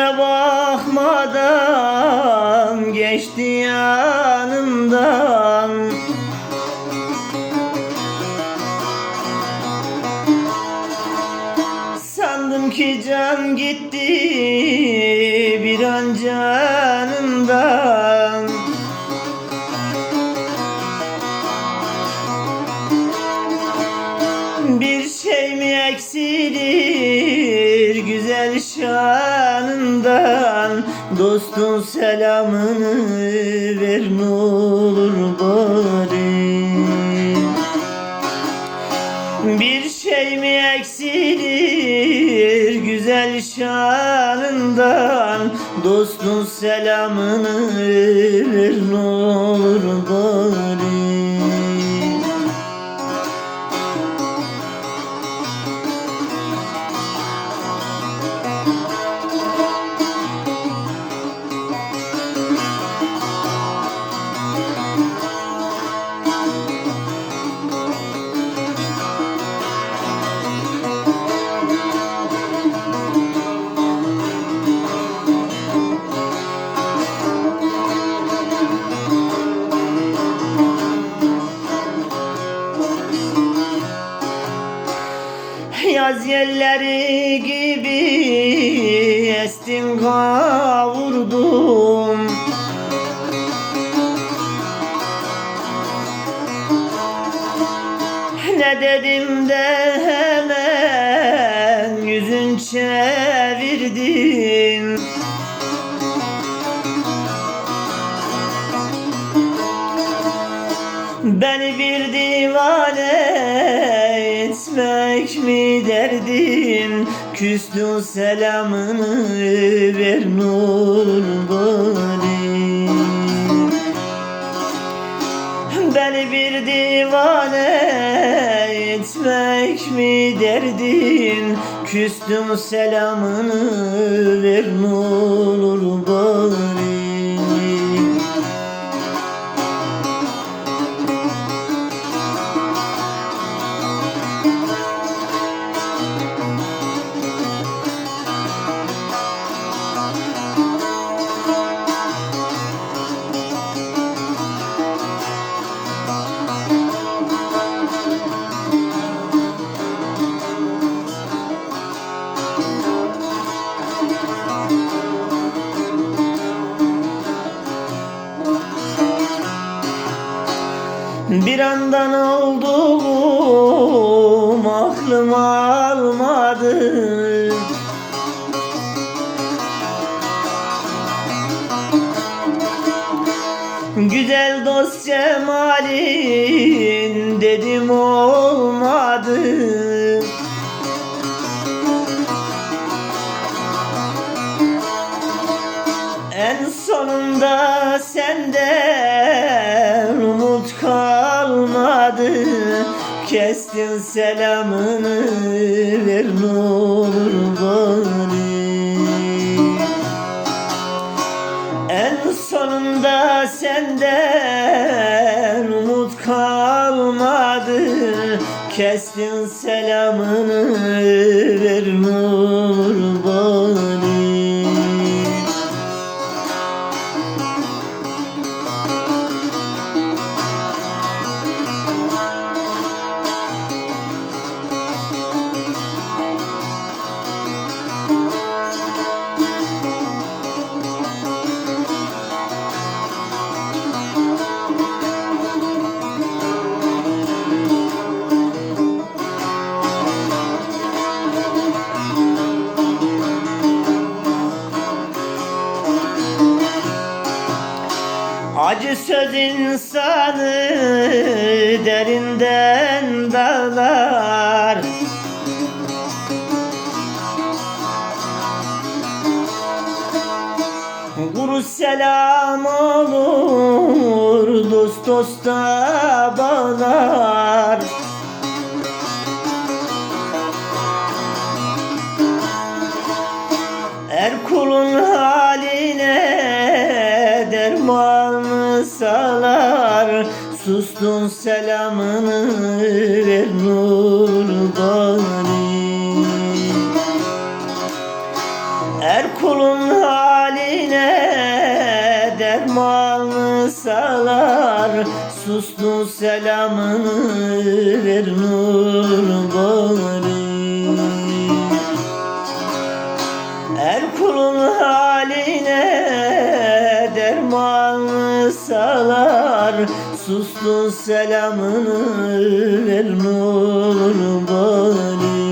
Yüzüme bakmadan geçti yanımdan. Sandım ki can gitti bir an canımdan Bir şey mi eksilir güzel şanından? Dostun selamını ver ne olur bari. Bir şey mi eksilir güzel şanından? Dostun selamını ver ne olur bari Yaz yerleri gibi estin kavurdum. Ne dedim de hemen yüzün çevirdin. Beni bir divane etmek mi derdin? Küstün selamını ver nur bari Beni bir divane etmek mi derdin? Küstüm selamını ver nur bari Bir andan oldum aklım almadı. Güzel dost cemalin dedim olmadı. En sonunda senden umut kalmadı Kestin selamını ver ne olur bari En sonunda senden umut kalmadı. Kestin selamını ver ne olur bari Söz insanı derinden dağlar. Kuru selam olur dost dosta bağlar. Er kulun haline derman salar Sustun selamını ver nur bari Er kulun haline dermanı salar. Sustun selamını ver nur Suslu selamını ver nur bari